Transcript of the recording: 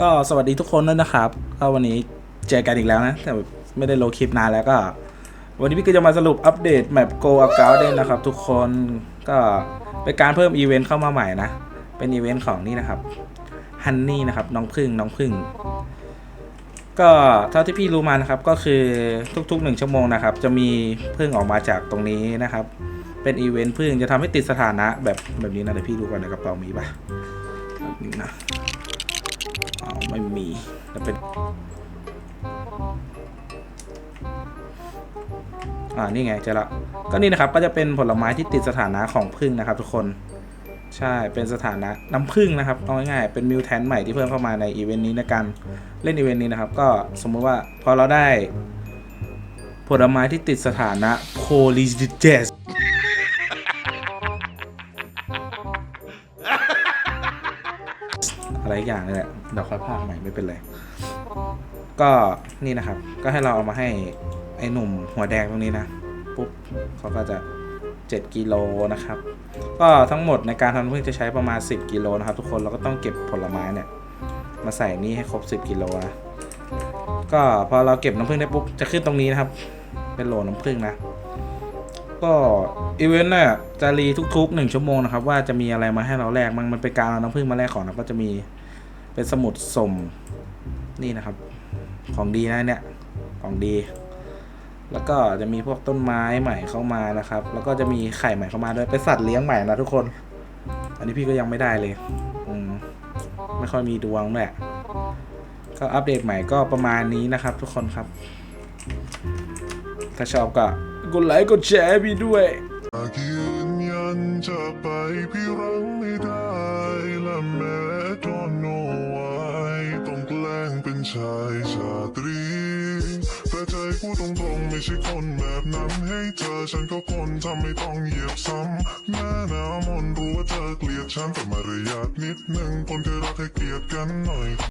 ก็สวัสดีทุกคนด้วยนะครับก็วันนี้เจอกันอีกแล้วนะ แต่ไม่ได้ลงคลิปนานแล้วก็ วันนี้พี่ก็จะมาสรุปอัปเดตแมป Go a c o u t ด้วยนะครับ ทุกคนก็เป็นการเพิ่มอีเวนต์เข้ามาใหม่นะ เป็นอีเวนต์ของนี่นะครับฮันนี่นะครับน้องพึ่งน้องพึ่ง ก็เท่าที่พี่รู้มานะครับก็คือทุกๆหนึ่งชั่วโมงนะครับ จะมีพึ่งออกมาจากตรงนี้นะครับ เป็นอีเวนต์พึ่งจะทำให้ติดสถานะแบบแบบนี้นะเดี๋ยวพี่ดูก่อนในกระเป๋ามีปะแบบนี้นะ ไม่มีแล้วเป็น อ่า นี่ไงเจอละ ก็นี่นะครับ ก็จะเป็นผลไม้ที่ติดสถานะของพึ่งนะครับ ทุกคน ใช่ เป็นสถานะน้ำพึ่งนะครับเอาง่ายๆ เป็นมิวแทนใหม่ที่เพิ่มเข้ามาในอีเวนต์นี้ในการเล่นอีเวนต์นี้นะครับ ก็สมมติว่าพอเราได้ ผลไม้ที่ติดสถานะโพลิสเจส อะไรอย่างนี่แหละเดี๋ยวค่อยพากใหม่ไม่เป็นไรก็นี่นะครับ ก็ให้เราเอามาให้ไอ้หนุ่มหัวแดงตรงนี้นะปุ๊บเขาก็จะ 7กิโลนะครับ ก็ทั้งหมดในการทำน้ำผึ้งจะใช้ประมาณ 10กิโลนะครับ ทุกคนเราก็ต้องเก็บผลไม้เนี่ย มาใส่นี่ให้ครบ 10กิโลนะก็พอเราเก็บน้ำผึ้งได้ปุ๊บจะขึ้นตรงนี้นะครับ เป็นโหลน้ำผึ้งนะ ก็อีเวนต์น่ะจะรีทุกๆ1ชั่วโมงนะครับ ว่าจะมีอะไรมาให้เราแลกมันมันเป็นการเอาน้ำผึ้งมาแลกของนะก็จะมีเป็นสมุดสมนี่นะครับ ของดีนะเนี่ยของดี แล้วก็จะมีพวกต้นไม้ใหม่เข้ามานะครับ แล้วก็จะมีไข่ใหม่เข้ามาด้วยเป็นสัตว์เลี้ยงใหม่นะทุกคน อันนี้พี่ก็ยังไม่ได้เลยอืมไม่ค่อยมีดวงแหละก็อัปเดตใหม่ก็ประมาณนี้นะครับ ทุกคนครับ ถ้าชอบก็ กดไลค์กดแชร์พี่ด้วยหากยืนยันจะไปพี่รังไม่ได้และแม้ตอนโนไว้ต้องแกล้งเป็นชายชาตรีแต่ใจกูตรงๆไม่ใช่คนแบบนั้นให้เธอฉันก็คนทำไม่ต้องเหยียบซ้ำแม่หนามนรู้ว่าเธอเกลียดฉันแต่มารยาทนิดนึงคนเคยรักให้เกลียดกันหน่อย